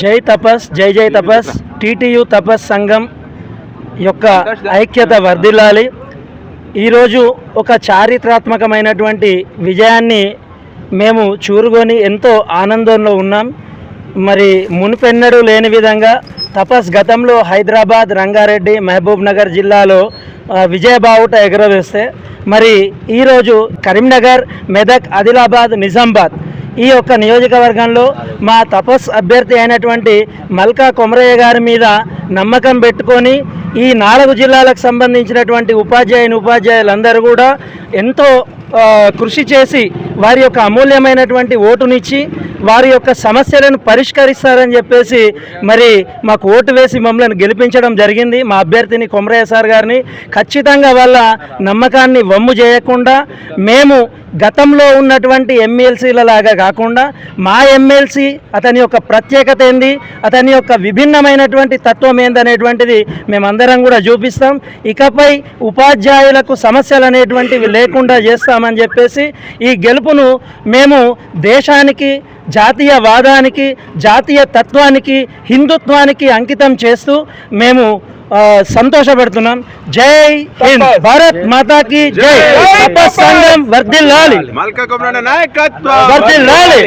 జై తపస్ జై జై తపస్ టీటీయు తపస్ సంఘం యొక్క ఐక్యత వర్ధిల్లాలి. ఈరోజు ఒక చారిత్రాత్మకమైనటువంటి విజయాన్ని మేము చూరుకొని ఎంతో ఆనందంలో ఉన్నాం. మరి మునుపెన్నడూ లేని విధంగా తపస్ గతంలో హైదరాబాద్ రంగారెడ్డి మహబూబ్ నగర్ జిల్లాలో విజయబావుట ఎగురవేస్తే మరి ఈరోజు కరీంనగర్ మెదక్ ఆదిలాబాద్ నిజామాబాద్ ఈ యొక్క నియోజకవర్గంలో మా తపస్ అభ్యర్థి అయినటువంటి మల్కా కొమరయ్య గారి మీద నమ్మకం పెట్టుకొని ఈ నాలుగు జిల్లాలకు సంబంధించినటువంటి ఉపాధ్యాయుని ఉపాధ్యాయులందరూ కూడా ఎంతో కృషి చేసి వారి యొక్క అమూల్యమైనటువంటి ఓటునిచ్చి వారి యొక్క సమస్యలను పరిష్కరిస్తారని చెప్పేసి మరి మాకు ఓటు వేసి మమ్మల్ని గెలిపించడం జరిగింది. మా అభ్యర్థిని కొమరయ్య సార్ గారిని. ఖచ్చితంగా వాళ్ళ నమ్మకాన్ని వమ్ము చేయకుండా మేము గతంలో ఉన్నటువంటి ఎమ్మెల్సీల లాగా కాకుండా మా ఎమ్మెల్సీ అతని యొక్క ప్రత్యేకత ఏంది అతని యొక్క విభిన్నమైనటువంటి తత్వం ఏందనేటువంటిది మేమందరం కూడా చూపిస్తాం. ఇకపై ఉపాధ్యాయులకు సమస్యలు అనేటువంటివి లేకుండా చేస్తామని చెప్పేసి ఈ గెలుపు గెలుపును మేము దేశానికి జాతీయవాదానికి జాతీయ తత్వానికి హిందుత్వానికి అంకితం చేస్తూ మేము సంతోషపడుతున్నాం. జై హింద్. భారత్ మాతాకి జై సంఘం నాయకత్వం. వర్ధిల్లాలి.